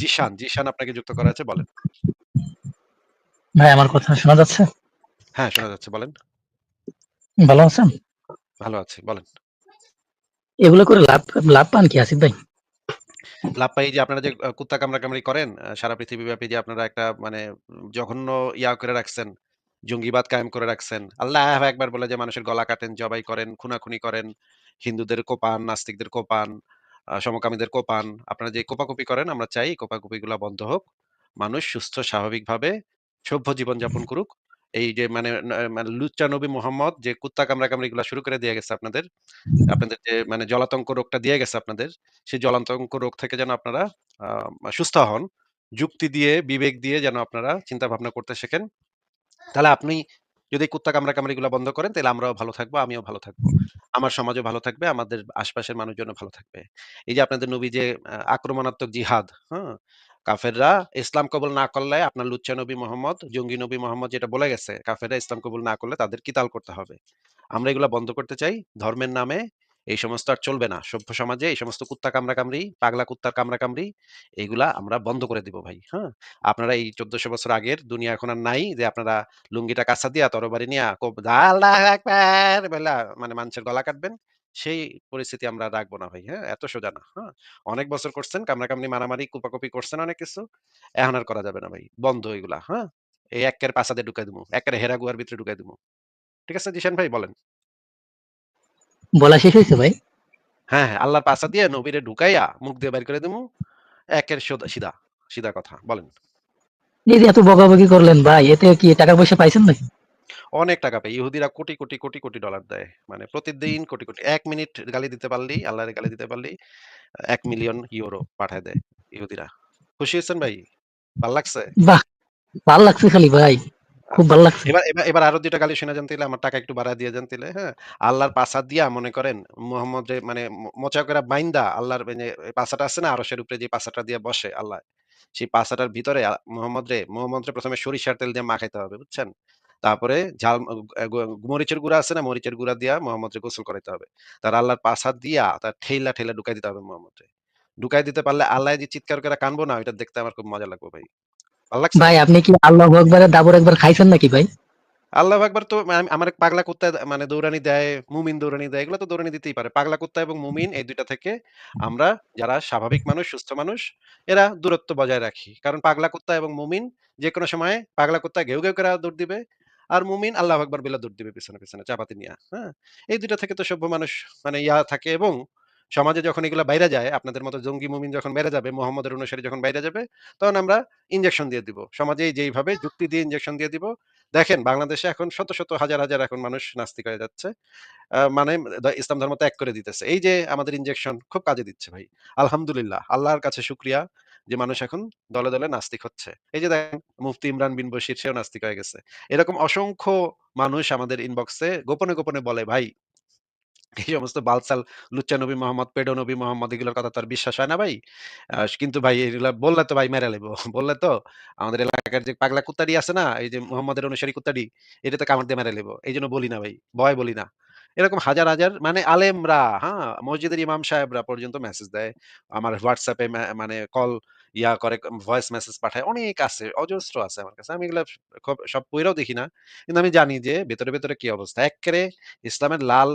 জিশান, জিশান আপনাকে যুক্ত করা আছে বলেন। ভাই আমার কথা শোনা যাচ্ছে? হ্যাঁ, শোনা যাচ্ছে বলেন। ভালো আছেন? ভালো আছি বলেন। এগুলো করে লাভ লাভ পান কি আসিফ ভাই? লাভ পাই যে আপনারা যে কুত্তা কামড়াকামড়ি করেন আ সারা পৃথিবীব্যাপী যে আপনারা একটা মানে জঘন্য ইয়া করে রাখছেন, জঙ্গিবাদ কায়েম করে রাখছেন। আল্লাহ একবার বলে যে মানুষের গলা কাটেন, জবাই করেন, খুনাখুনি করেন, হিন্দুদের কোপান, নাস্তিকদের কোপান, সমকামীদের কোপান। আপনারা যে কোপাকুপি করেন আমরা চাই কোপাকুপিগুলা বন্ধ হোক। মানুষ সুস্থ স্বাভাবিকভাবে সভ্য জীবনযাপন করুক। এই যে মানে মানে লুচ্চা নবী মোহাম্মদ যে কুত্তা কামড়াকামড়িগুলা শুরু করে দিয়ে গেছে আপনাদের, আপনাদের যে মানে জলাতঙ্ক রোগটা দিয়ে গেছে আপনাদের, সেই জলাতঙ্ক রোগ থেকে যেন আপনারা আ সুস্থ হন। যুক্তি দিয়ে, বিবেক দিয়ে যেন আপনারা চিন্তা ভাবনা করতে শেখেন। তাহলে আপনি যদি কুত্তা কামড়াকামড়িগুলা বন্ধ করেন তাহলে আমরাও ভালো থাকব, আমিও ভালো থাকব। আমার সমাজও ভালো থাকবে, আমাদের আশপাশের মানুষজনও ভালো থাকবে। এই যে আপনাদের নবী যে আক্রমণাত্মক জিহাদ, হ্যাঁ? কাফেররা ইসলাম কবুল না করলে আপনার লুচ্চা নবী মোহাম্মদ, জঙ্গি নবী মোহাম্মদ যেটা বলে গেছে, কাফেররা ইসলাম কবুল না করলে তাদের কিতাল করতে হবে। আমরা এগুলা বন্ধ করতে চাই। ধর্মের নামে এই সমস্ত আর চলবে না। সভ্য সমাজে এই সমস্ত কুত্তা কামড়াকামড়ি, পাগলা কুত্তার কামড়াকামড়ি এগুলা আমরা বন্ধ করে দিব ভাই, হ্যাঁ? আপনারা এই চোদ্দশো বছর আগের দুনিয়া এখন আর নাই যে আপনারা লুঙ্গিটা কাছা দিয়া তরবারি নিয়া মানে মানুষের গলা কাটবেন। সেই পরিস্থিতি আমরা রাখব না ভাই, হ্যাঁ? এত সোজা না, হ্যাঁ? অনেক বছর করছেন, কামরা কামড়াকামড়ি, মারামারি, কুপাকুপি করছেন অনেক কিছু। এখন আর করা যাবে না ভাই। বন্ধ এগুলা, হ্যাঁ? এই এক্কের পাছা দিয়ে ঢুকাই দিমু। এক্কেরে হেরা গুহার ভিতরে ঢুকাই দিমু। ঠিক আছে জিশান ভাই বলেন। বলা শেষ হইছে ভাই? হ্যাঁ, হ্যাঁ, আল্লাহর পাছা দিয়ে নবীরে ঢুকাইয়া মুখ দিয়ে বাইর করে দিমু। একের সিধা, সিধা কথা বলেন। এই যে এত বকাবকি করলেন ভাই, এতে কি টাকা পয়সা পাইছেন নাকি? অনেক টাকা পায়। ইহুদিরা কোটি, কোটি, কোটি, কোটি ডলার দেয়। মানে প্রতিদিন কোটি, কোটি। ১ মিনিট গালি দিতে পারলেই, আল্লাহরে গালি দিতে পারলেই ১ মিলিয়ন ইউরো পাঠায় দেয় ইহুদিরা। খুশি হইছেন ভাই? ভালো লাগছে? বাহ! ভালো লাগছে খালি ভাই। এবার আরও ২ টা গালি তাইলে আমার টাকা একটু বাড়ায় দিয়ে তাইলে, হ্যাঁ? আল্লাহর পাছা দিয়া মনে করেন মোহাম্মদরে মানে মোচা বাইন্দা আল্লাহর পাছাটা আছে না উপরে যে পাছাটা দিয়ে বসে আল্লাহ। সেই পাছাটার ভিতরে আ মোহাম্মদরে মোহাম্মদরে ১ম এ সরিষার তেল দিয়ে মাখাইতে হবে, বুঝছেন? তারপরে ঝাল মরিচের গুঁড়া আছে না? মরিচের গুঁড়া দিয়া মোহাম্মদরে গোসল করাইতে হবে। তার আল্লাহর পাছা দিয়া তার ঠেইলা, ঠেলা ঢুকাই দিতে হবে মোহাম্মদরে। ঢুকাই দিতে পারলে আল্লাহ যে চিৎকার করে কানবো না, ওইটা দেখতে আমার খুব মজা লাগবে ভাই। ভাই আপনি কি আল্লাহু আকবারের দাবর একবার খাইছেন নাকি ভাই? আল্লাহু আকবার তো আমার পাগলা কুত্তা মানে দৌড়ানি দেয়, মুমিন দৌড়ানি দেয়। এগুলো তো দৌড়ানি দিতেই পারে। পাগলা কুত্তা এবং মুমিন এই ২ টা থেকে আমরা যারা স্বাভাবিক মানুষ, সুস্থ মানুষ এরা দূরত্ব বজায় রাখি। কারণ পাগলা কুত্তা এবং মুমিন যেকোনো সময় পাগলা কুত্তা ঘেউ, ঘেউ করে দৌড় দিবে। আর মুমিন আল্লাহ আকবার বইলা দৌড় দিবে পিছনে, পিছনে চাপাতি নিয়া। হ্যাঁ? এই ২ টা থেকে তো সভ্য মানুষ মানে ইয়া থাকে এবং সমাজে যখন এগুলা বাইরা যায়, আপনাদের মতো জঙ্গি মুমিন যখন বাইরে যাবে, মোহাম্মদের অনুসারী যখন বাইরে যাবে, তখন আমরা ইনজেকশন দিয়ে দিব। সমাজে যেইভাবে যুক্তি দিয়ে ইনজেকশন দিয়ে দিব। দেখেন বাংলাদেশে এখন শত, শত হাজার, হাজার এখন মানুষ নাস্তিক হয়ে যাচ্ছে। মানে ইসলাম ধর্ম ত্যাগ করে দিতেছে। এই যে আমাদের ইনজেকশন খুব কাজে দিচ্ছে ভাই। আলহামদুলিল্লাহ। আল্লাহর কাছে শুকরিয়া যে মানুষ এখন দলে, দলে নাস্তিক হচ্ছে। এই যে দেখেন মুফতি ইমরান বিন বশির সেও নাস্তিক হয়ে গেছে। এরকম অসংখ্য মানুষ আমাদের ইনবক্সে গোপনে, গোপনে বলে ভাই এই সমস্ত বালসাল লুচ্চা নবী মোহাম্মদ, পেডো নবী মোহাম্মদ এগুলোর কথা তো আর বিশ্বাস হয় না ভাই। কিন্তু ভাই এগুলা বললে তো ভাই মেরে লাইব। বললে তো আমাদের এলাকার যে পাগলা কুত্তাডি আছে না? এই যে মোহাম্মদের অনুসারী কুত্তাডি, এটাতে কামড় দিয়ে মেরে লাইব। এইজন্য বলি না ভাই। ভয় বলি না। এরকম হাজার, হাজার মানে আলেমরা, হ্যাঁ? মসজিদের ইমাম সাহেবরা পর্যন্ত মেসেজ দেয়। আমার মে মানে কল ইয়া করে ভয়েস মেসেজ পাঠায়। অনেক আছে, অজস্র আছে আমার কাছে। আমি এগুলা সব পইড়াও দেখি না। কিন্তু আমি জানি যে ভেতরে, ভেতরে কি অবস্থা। এক্কেরে ইসলামের লাল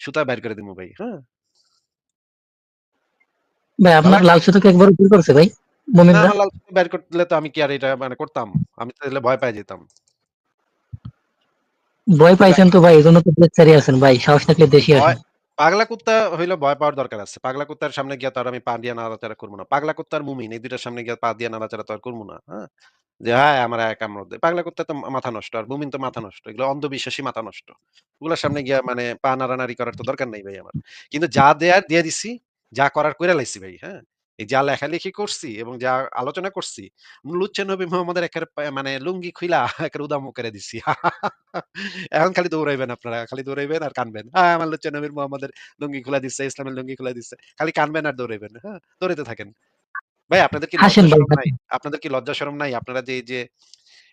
সুতা বাইর করে দিমু ভাই, হ্যাঁ? ভাই আপনার লাল সুতাকে একবার উপর করছে ভাই? না মুমিনরা? লাল সুতা বের করলে তো আমি কি আর এটা মানে করতাম? আমি তো তাইলে ভয় পেয়ে যেতাম। ভয় পাইছেন তো ভাই এজন্য তো দেশছাড়ি আছেন ভাই। সাহস থাকলে দেশে আসেন। পাগলা কুত্তা হইল ভয় পাওয়ার দরকার আছে। পাগলা কুত্তার সামনে গিয়া তো আর আমি পা দিয়া নাড়াচাড়া করব না। পাগলা কুত্তার মুমিন এই ২ টার সামনে গিয়া পা দিয়া নাড়াচাড়া তো আর করব না, হ্যাঁ? যে হায় আমার আয় কামড় দেয়। পাগলা কুত্তা তো মাথা নষ্ট আর মুমিন তো মাথা নষ্ট। এগুলো অন্ধবিশ্বাসী মাথা নষ্ট। ওগুলার সামনে গিয়া মানে পা নাড়ানাড়ি করার তো দরকার নাই ভাই আমার। কিন্তু যা দেয়ার দিয়ে দিছি, যা করার কইরা লাইছি ভাই, হ্যাঁ? এই যা লেখালেখি করছি এবং যা আলোচনা করছি, লুচ্চা নবী মোহাম্মদের একেবারে পা মানে লুঙ্গি খুইলা একেবারে উদাম করে দিছি। এখন খালি দৌড়াইবেন আপনারা। খালি দৌড়াইবেন আর কানবেন। আ আমার লুচ্চা নবীর মোহাম্মদের লুঙ্গি খুলা দিচ্ছে ইসলামের লুঙ্গি খুলা দিচ্ছে খালি কানবেন আর দৌড়াইবেন, হ্যাঁ? দৌড়াইতে থাকেন। ভাই আপনাদের কি হাসেন লজ্জা ভাই নাই? আপনাদের কি লজ্জা শরম নাই? আপনারা যে এই যে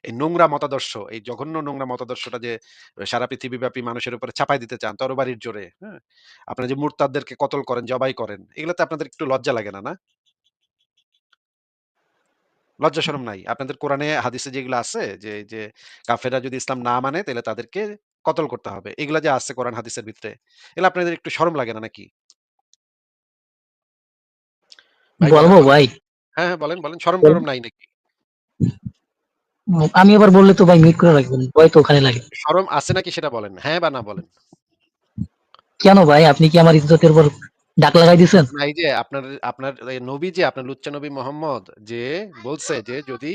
এই নোংরা মতাদর্শ, এই জঘন্য নোংরা মতাদর্শটা যে সারা পৃথিবীব্যাপী মানুষের উপরে চাপাই দিতে চান তরবারির জোরে, হ্যাঁ? আপনারা যে মুরতাদদেরকে কতল করেন, জবাই করেন, এগুলাতে আপনাদের একটু লজ্জা লাগে না, না? লজ্জা শরম নাই। আপনাদের কোরআনে হাদিসে যেগুলো আছে যে, যে কাফেররা যদি ইসলাম না মানে তাহলে তাদেরকে কতল করতে হবে। এগুলা যে আছে কোরআন হাদিসের ভিতরে, এগুলা আপনাদের একটু শরম লাগে না নাকি? বলব ভাই? হ্যাঁ, হ্যাঁ বলেন, বলেন। নাই নাকি? আমি আবার বললে তো ভাই করে রাখবেন। ভয় তো ওখানে লাগে। শরম আছে নাকি সেটা বলেন। হ্যাঁ বা না বলেন। কেন ভাই? আপনি কি আমার ইজ্জতের উপর ডাক লাগাই দিছেন? না এই যে আপনার, আপনার নবী যে আপনার লুচ্চা নবী মোহাম্মদ যে বলছে যে, "যদি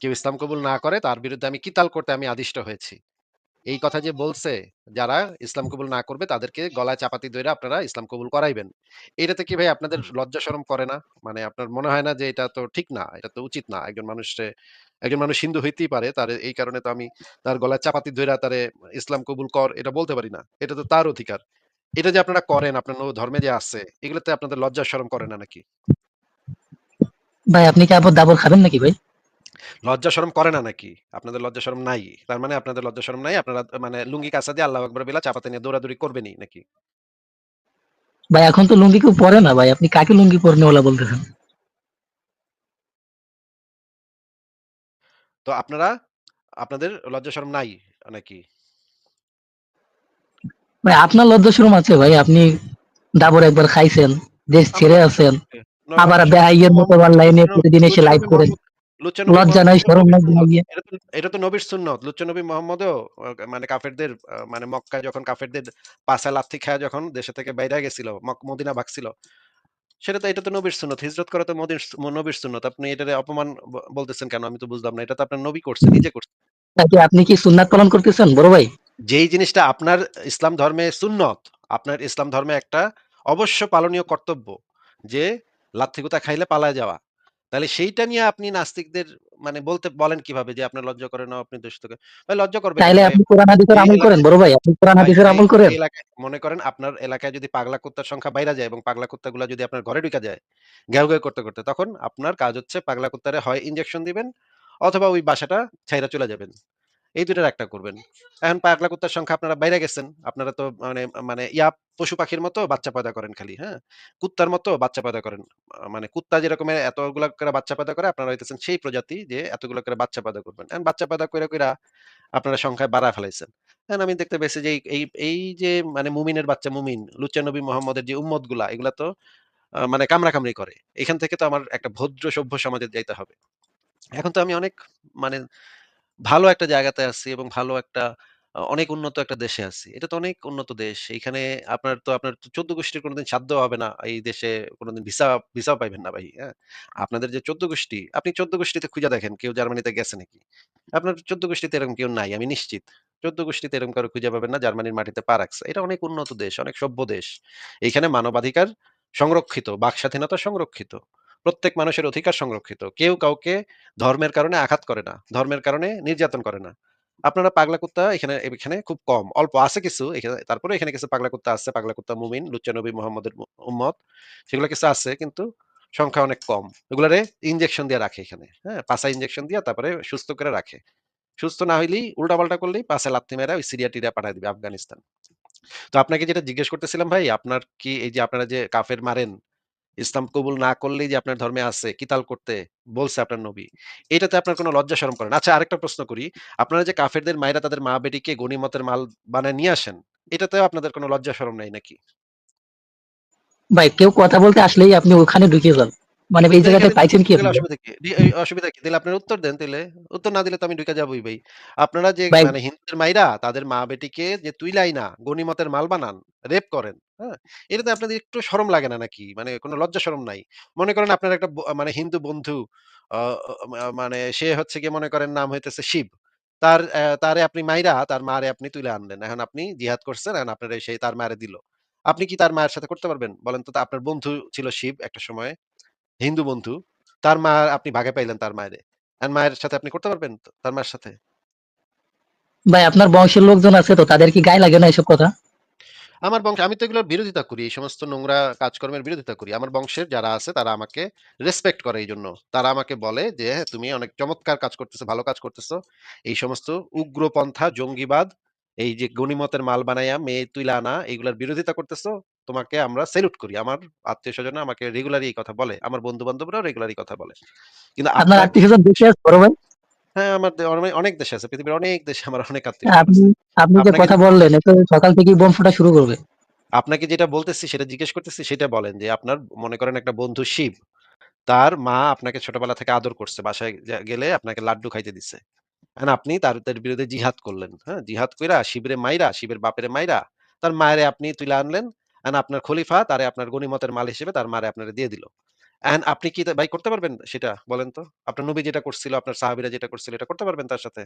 কেউ ইসলাম কবুল না করে তার বিরুদ্ধে আমি কিতাল করতে আমি আদিষ্ট হয়েছি।" এই কথা যে বলছে, যারা ইসলাম কবুল না করবে তাদেরকে গলায় চাপাতি ধরে আপনারা ইসলাম কবুল করাইবেন। এটাতে কি ভাই আপনাদের লজ্জা শরম করে না? মানে আপনার মনে হয় না যে এটা তো ঠিক না, এটা তো উচিত না। একজন মানুষে একজন মানুষ হিন্দু হইতেই পারে। তার এই কারণে তো আমি তার গলায় চাপাতি ধইরা তারে ইসলাম কবুল কর এটা বলতে পারি না। এটা তো তার অধিকার। এটা যে আপনারা করেন, আপনার ধর্মে যে আছে, এগুলোতে আপনাদের লজ্জা শরম করে না নাকি? ভাই আপনি কি আবার দাবর খাবেন নাকি ভাই? লজ্জা শরম করে না নাকি? আপনাদের লজ্জা শরম নাই। তার মানে আপনাদের লজ্জা শরম নাই। আপনারা মানে লুঙ্গি কাচা দিয়ে আল্লাহু আকবার বইলা চাপাতি নিয়ে দৌড়াদৌড়ি করবেনই নাকি? ভাই এখন তো লুঙ্গি কেউ পরে না ভাই। আপনি কাকে লুঙ্গি পরনেওয়ালা বলতেছেন? তো আপনারা আপনাদের লজ্জা শরম নাই নাকি? ভাই আপনার লজ্জা শরম আছে ভাই। আপনি দাবর একবার খাইছেন, দেশ ছেড়ে আছেন। আবার বেহাইয়ের মতো অনলাইনে প্রতিদিন এসে লাইভ করেন। মোহাম্মদ লজ্জা নাই, শরম নাই সুন্নত। এটা তো নবীর সুন্নত। লুচ্চা মোহাম্মদও মানে কাফেরদের মানে মক্কায় যখন কাফেরদের পাছায় লাথি খায়া যখন দেশে থেকে বাইরা গেছিল, মদিনা ভাগছিল। সেটা তো এটা তো নবীর সুন্নত। হিজরত করা তো মদির নবীর সুন্নত। আপনি এটারে অপমান বলতেছেন কেন? আমি তো বুঝলাম না। এটা তো আপনার নবী করছে, নিজে করছে। নাকি আপনি কি সুন্নাত পালন করতেছেন বড় ভাই? যেই জিনিসটা আপনার ইসলাম ধর্মে সুন্নত, আপনার ইসলাম ধর্মে একটা অবশ্য পালনীয় কর্তব্য যে লাথি-গুতা খাইলে পালায় যাওয়া। তাহলে সেইটা নিয়ে আপনি নাস্তিকদের মানে বলতে বলেন কীভাবে যে আপনার লজ্জা করেন না, আপনি দোষিত কে ভাই লজ্জা করবেন তাহলে আপনি কোরআন হাদিসের আমল করেন বড় ভাই। আপনি কোরআন হাদিসের আমল করেন? মনে করেন আপনার এলাকায় যদি পাগলা কুত্তার সংখ্যা বাইরা যায় এবং পাগলা কুত্তাগুলো যদি আপনার ঘরে ঢুকে যায়, ঘেউ, ঘেউ করতে, করতে তখন আপনার কাজ হচ্ছে পাগলা কুত্তারে হয় ইনজেকশন দিবেন অথবা ওই বাসাটা ছাইরা চলে যাবেন। এই ২ টার একটা করবেন। এখন পাগলা কুত্তার সংখ্যা আপনারা বাইরা গেছেন। আপনারা তো মানে মানে ইয়া পশু-পাখির মতো বাচ্চা পয়দা করেন খালি, হ্যাঁ? কুত্তার মতো বাচ্চা পয়দা করেন। মানে কুত্তা যেরকমের এতগুলা করে বাচ্চা পয়দা করে আপনারা হইতেছেন সেই প্রজাতি যে এতগুলো করে বাচ্চা পয়দা করবেন। এখন বাচ্চা পয়দা কইরা, কইরা আপনারা সংখ্যায় বাড়া ফেলাইছেন। এখন আমি দেখতে পেয়েছি যে এই এই যে মানে মুমিনের বাচ্চা মুমিন, লুচ্চা নবী মোহাম্মদের যে উম্মতগুলা এগুলা তো মানে কামড়াকামড়ি করে। এখান থেকে তো আমার একটা ভদ্র সভ্য সমাজে যাইতে হবে। এখন তো আমি অনেক মানে ভালো একটা জায়গাতে আছি এবং ভালো একটা অনেক উন্নত একটা দেশে আছি। এটা তো অনেক উন্নত দেশ। এইখানে আপনার তো আপনার ১৪ গোষ্ঠীর কোনদিন সাধ্য হবে না এই দেশে কোনদিন ভিসা ভিসাও পাইবেন না ভাই, হ্যাঁ? আপনাদের যে ১৪ গোষ্ঠী, আপনি ১৪ গোষ্ঠীতে খুঁজা দেখেন কেউ জার্মানিতে গেছে নাকি? আপনার ১৪ গোষ্ঠীতে এরকম কেউ নাই, আমি নিশ্চিত। ১৪ গোষ্ঠীতে এরকম কারও খুঁজে পাবেন না জার্মানির মাটিতে পা রাখছে। এটা অনেক উন্নত দেশ, অনেক সভ্য দেশ। এইখানে মানবাধিকার সংরক্ষিত, বাক স্বাধীনতা সংরক্ষিত। প্রত্যেক মানুষের অধিকার সংরক্ষিত। কেউ কাউকে ধর্মের কারণে আঘাত করে না। ধর্মের কারণে নির্যাতন করে না। আপনারা পাগলা কুত্তা এখানে এখানে খুব কম। অল্প আছে কিছু এখানে তারপরেও এখানে কিছু পাগলা কুত্তা আছে। পাগলা কুত্তা মুমিন, লুচ্চা নবী মুহাম্মদের উম্মত। সেগুলো কিছু আছে কিন্তু সংখ্যা অনেক কম। এগুলারে ইনজেকশন দিয়ে রাখে এখানে। হ্যাঁ? পাশা ইনজেকশন দিয়ে তারপরে সুস্থ করে রাখে। সুস্থ না হইলেই উল্টা-পাল্টা করলেই পাশে লাথি মেরা ওই সিরিয়া-টিরিয়া পাঠায় দিবে আফগানিস্তান। তো আপনাকে যেটা জিজ্ঞেস করতেছিলাম ভাই, আপনার কি এই যে আপনারা যে কাফের মারেন, ইসলাম কবুল না করলেই যে আপনার ধর্মে আছে কিতাল করতে বলছে আপনার নবী। এটাতে আপনার কোনো লজ্জা শরম করে না? আচ্ছা আরেকটা প্রশ্ন করি। আপনারা যে কাফেরদের মাইরা তাদের মা-বেটিকে গনিমতের মাল বানায় নিয়ে আসেন, এটাতেও আপনাদের কোন লজ্জা শরম নাই নাকি? ভাই কেউ কথা বলতে আসলেই আপনি ওখানে ঢুকে যান। মানে এই তো এখানে জায়গাটায় পাইছেন কি অসুবিধা কি? অসুবিধা কি? দিলে আপনার উত্তর দেন তাহলে উত্তর না দিলে তো আমি ঢুকে যাবোই ভাই। আপনারা যে মানে হিন্দুদের মাইরা তাদের মা-বেটিকে যে তুইলাই না গনিমতের মাল বানান, রেপ করেন, হ্যাঁ? এটাতে আপনাদের একটু শরম লাগে না নাকি? মানে কোনো লজ্জা শরম নাই। মনে করেন আপনার একটা মানে হিন্দু বন্ধু আ মা মানে সে হচ্ছে গিয়ে মনে করেন নাম হইতেছে শিব। তার তারে আপনি মাইরা তার মারে আপনি তুলে আনলেন। এখন আপনি জিহাদ করছেন, এখন আপনারে সেই তার মারে দিল। আপনি কি তার মায়ের সাথে করতে পারবেন? বলেন তো? আপনার বন্ধু ছিল শিব একটা সময়ে। হিন্দু বন্ধু। তার মা আপনি ভাগে পাইলেন তার মায়ের এখন মায়ের সাথে আপনি করতে পারবেন তার মায়ের সাথে? ভাই আপনার বংশের লোকজন আছে তো তাদের কি গায়ে লাগে না এসব কথা? আমার বংশে আমি তো এগুলোর বিরোধিতা করি। এই সমস্ত নোংরা কাজকর্মের বিরোধিতা করি। আমার বংশের যারা আছে তারা আমাকে রেসপেক্ট করে এইজন্য। তারা আমাকে বলে যে, "হ্যাঁ, তুমি অনেক চমৎকার কাজ করতেছো, ভালো কাজ করতেছো। এই সমস্ত উগ্রপন্থা, জঙ্গিবাদ, এই যে গনিমতের মাল বানাইয়া মেয়ে তুইলা আনা এগুলার বিরোধিতা করতেছো। তোমাকে আমরা সেলুট করি। আমার আত্মীয় স্বজন আমাকে রেগুলারলি এই কথা বলে। আমার বন্ধু-বান্ধবরাও রেগুলারলি কথা বলে। কিন্তু আপনার আপনাকে আত্মীয়স্বজন দেশে আছে বড় ভাই? হ্যাঁ, আমার অনেক দেশে আছে। পৃথিবীর অনেক দেশে আমার অনেক হ্যাঁ, আত্মীয়স্বজন আপনি। আপনি যে কথা বললেন, এ তো সকাল থেকেই বোম ফুটা শুরু করবে। আপনাকে যেটা বলতেছি সেটা জিজ্ঞেস করতেছি সেটা বলেন যে আপনার মনে করেন একটা বন্ধু শিব। তার মা আপনাকে ছোটবেলা থেকে আদর করছে। বাসায় গেলে আপনাকে লাড্ডু খাইতে দিছে। আপনি তার তার বিরুদ্ধে জিহাদ করলেন। হ্যাঁ? জিহাদ কইরা শিবরে মাইরা, শিবের বাপেরে মাইরা, তার মায়েরে আপনি তুইলা আনলেন। আপনার খলিফা তারে আপনার গনিমতের মাল হিসেবে তার মারে আপনারে দিয়ে দিল। এখন আপনি কি ভাই করতে পারবেন সেটা? বলেন তো? আপনার নবী যেটা করছিল, আপনার সাহাবীরা যেটা করছিল এটা করতে পারবেন তার সাথে?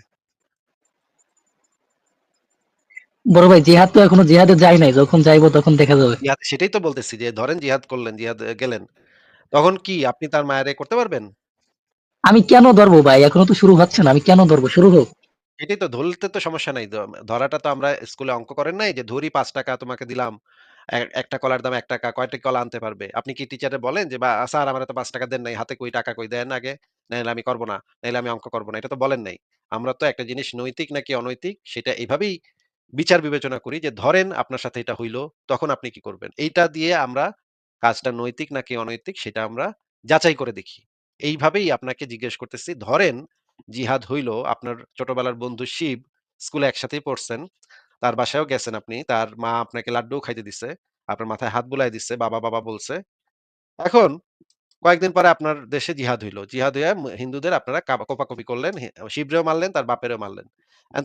বড় ভাই জিহাদ তো এখনও জিহাদে যাই নাই। যখন যাইবো তখন দেখা যাবে। জিহাদ সেটাই তো বলতেছি যে ধরেন জিহাদ করলেন, জিহাদ গেলেন। তখন কি আপনি তার মায়েরে করতে পারবেন? আমি কেন ধরবো ভাই? এখনও তো শুরু হচ্ছে না। আমি কেন ধরবো? শুরু হোক। এটাই তো ধরতে তো সমস্যা নাই। ধরাটা তো আমরা স্কুলে অঙ্ক করেন নাই যে ধরি পাঁচ টাকা তোমাকে দিলাম। একটা কলার দাম ৳১ কয়টি কলা আনতে পারবে? আপনি কি টিচারে বলেন যে বা স্যার আমার এত ৳৫ দেন নাই। হাতে কই টাকা কই দেন আগে। নাইলে আমি করব না। নাইলে আমি অঙ্ক করব না। এটা তো বলেন নাই। আমরা তো একটা জিনিস নৈতিক নাকি অনৈতিক সেটা এভাবেই বিচার বিবেচনা করি যে ধরেন আপনার সাথে এটা হইল, তখন আপনি কি করবেন? এইটা দিয়ে আমরা কাজটা নৈতিক নাকি অনৈতিক সেটা আমরা যাচাই করে দেখি। এইভাবেই আপনাকে জিজ্ঞেস করতেছি, ধরেন জিহাদ হইল, আপনার ছোটবেলার বন্ধু শিব, স্কুলে একসাথেই পড়ছেন। তার বাসায়ও গেছেন আপনি। তার মা আপনাকে লাড্ডুও খাইতে দিছে। আপনার মাথায় হাত বুলায় দিছে, বাবা, বাবা বলছে। এখন কয়েকদিন পরে আপনার দেশে জিহাদ হইল। জিহাদ হইয়া হিন্দুদের আপনারা কোপাকুপি করলেন। শিবরেও মারলেন, তার বাপেরেও মারলেন।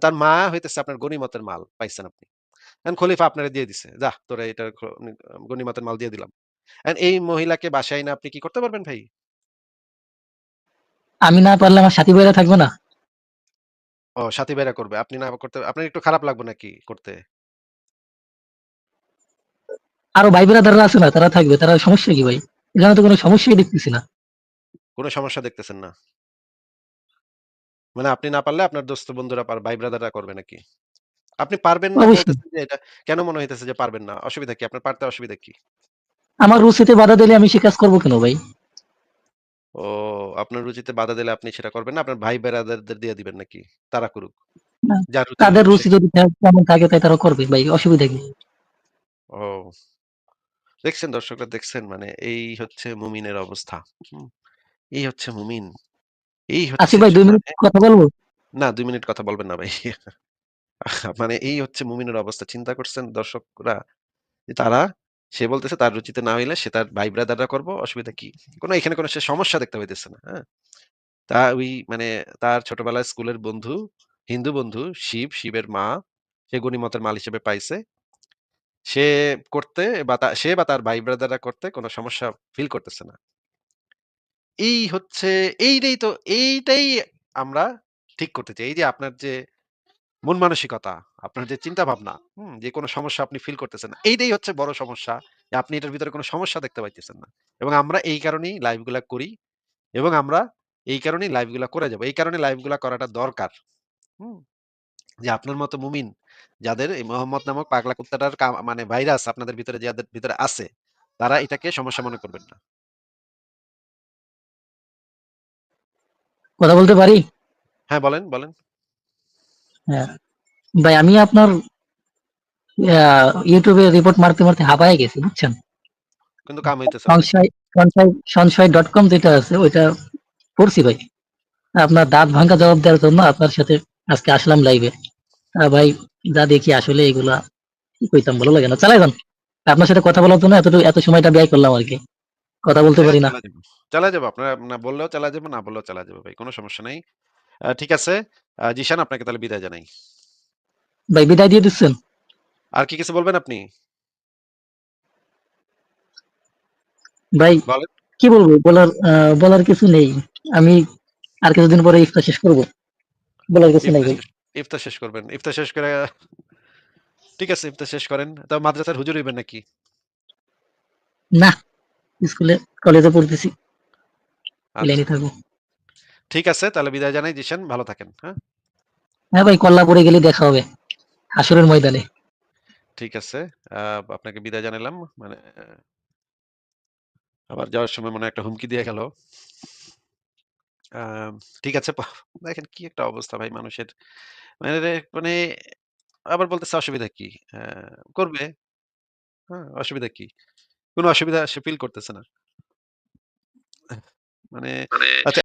তার মা হইতেছে আপনার গনিমতের মাল পাইছেন আপনি। খলিফা আপনারে দিয়ে দিছে। যা তোরে এটার খ গনিমতের মাল দিয়ে দিলাম। এই মহিলাকে বাসায় না আপনি কি করতে পারবেন ভাই? আমি না পারলে আমার সাথী ভাইরা থাকবে না? ও সাথী ভাইরা করবে। আপনি না করতে আপনার একটু খারাপ লাগবে নাকি করতে? আরও ভাই ব্রাদাররা আছে না? তারা থাকবে। তারা সমস্যা কি ভাই? এখানে তো কোনো সমস্যাই দেখতেছি না। কোন সমস্যা দেখতেছেন না? মানে আপনি না পারলে আপনার দোস্ত বন্ধুরা পার ভাই ব্রাদাররা করবে নাকি? আপনি পারবেন না অবশ্যই। বলতেছেন যে এটা কেন মনে হইতেছে যে পারবেন না? অসুবিধা কি? আপনার পারতে অসুবিধা কি? আমার রুচিতে বাধা দিলে আমি সে কাজ করব কেন ভাই? ও আপনার রুচিতে বাধা দিলে আপনি সেটা করবেন না। আপনার ভাই ব্রাদারদের দিয়ে দিবেন নাকি? তারা করুক। তাদের রুচি যদি তে তেমন থাকে তাই তারা করবে ভাই। অসুবিধা কি? ও দেখছেন দর্শকরা দেখছেন মানে এই হচ্ছে মুমিনের অবস্থা। এই হচ্ছে মুমিন। এই হচ্ছে ভাই ২ মিনিট মানে কথা বলব? না দুই মিনিট কথা বলবেন না ভাই। মানে এই হচ্ছে মুমিনের অবস্থা। চিন্তা করছেন দর্শকরা তারা সে বলতেছে তার রুচিতে না হইলে সে তার ভাই ব্রাদাররা করব অসুবিধা কি? কোন এখানে কোন সে সমস্যা দেখতে পাইতেছে না। হ্যাঁ? তা ওই মানে তার ছোটবেলায় স্কুলের বন্ধু, হিন্দু বন্ধু শিব, শিবের মা সে গনিমতের মাল হিসেবে পাইছে। সে করতে বা সে বা তার ভাই ব্রাদাররা করতে কোন সমস্যা ফিল করতেছে না। এই হচ্ছে এইটাই তো এইটাই আমরা ঠিক করতে চাই। এই যে আপনার যে মন মানসিকতা, আপনার যে চিন্তা ভাবনা, হুম? যে কোন সমস্যা আপনি ফিল করতেছেন না। এইটাই হচ্ছে বড় সমস্যা। যে আপনি এটার ভিতরে কোন সমস্যা দেখতে পাইতেছেন না। এবং আমরা এই কারণেই লাইভগুলা করি এবং আমরা এই কারণেই লাইভগুলা করে যাব। এই কারণে লাইভগুলা করাটা দরকার। হুম? যে আপনার মতো মুমিন যাদের এই মোহাম্মদ নামক পাগলা কুত্তাটার মানে ভাইরাস আপনাদের ভিতরে যাদের ভিতরে আছে, তারা এটাকে সমস্যা মনে করবেন না। কথা বলতে পারি? হ্যাঁ, বলেন, বলেন। হ্যাঁ। ভাই আমি আপনার YouTube রিপোর্ট মারতে, মারতে হাঁপায়ে গেছি বুঝছেন? কিন্তু কাম হইতেছে দেখি। সংশয় সংশয় সংশয়.com যেটা আছে ওইটা পড়ছি ভাই। আপনার দাঁত ভাঙ্গা জবাব দেওয়ার জন্য আপনার সাথে আজকে আসলাম লাইভে। ভাই যা দেখি আসলে এগুলা কি কইতাম ভালো লাগে না। চালায় যান। আপনার সাথে কথা বলার জন্য এতটুকু এত সময়টা ব্যয় করলাম আর কি কথা বলতে পারি না। চালায় যাব। আপনারা না বললেও চালায় যাব, না বললেও চালায় যাব ভাই। কোন সমস্যা নাই। ঠিক আছে। জিশান আপনাকে তাহলে বিদায় জানাই। ভাই বিদায় দিয়ে দিচ্ছেন? আর কি কিছু বলবেন আপনি? ভাই কি বলব? বলার বলার কিছু নেই। আমি আর কিছুদিন পরে ইফতার শেষ করব। বলার কিছু নাই ইফতার শেষ করবেন। ইফতার শেষ করে ঠিক আছে ইফতার শেষ করেন। তো মাদ্রাসার হুজুর হইবেন নাকি? না, স্কুলে কলেজে পড়তেছি। এই আচ্ছা। থাকব। ঠিক আছে তাহলে বিদায় জানাই জিশান। ভালো থাকেন। হ্যাঁ? হ্যাঁ ভাই কল্লাপুরে গেলে দেখা হবে। হাসরের ময়দানে। ঠিক আছে। আপনাকে বিদায় জানাইলাম। মানে আবার যাওয়ার সময় মনে একটা হুমকি দিয়ে গেল। ঠিক আছে। দেখেন কি একটা অবস্থা ভাই মানুষের। মানে মানে আবার বলতেছে অসুবিধা কি? করবে। হ্যাঁ, অসুবিধা কি? কোন অসুবিধা সে ফিল করতেছে না। মানে আচ্ছা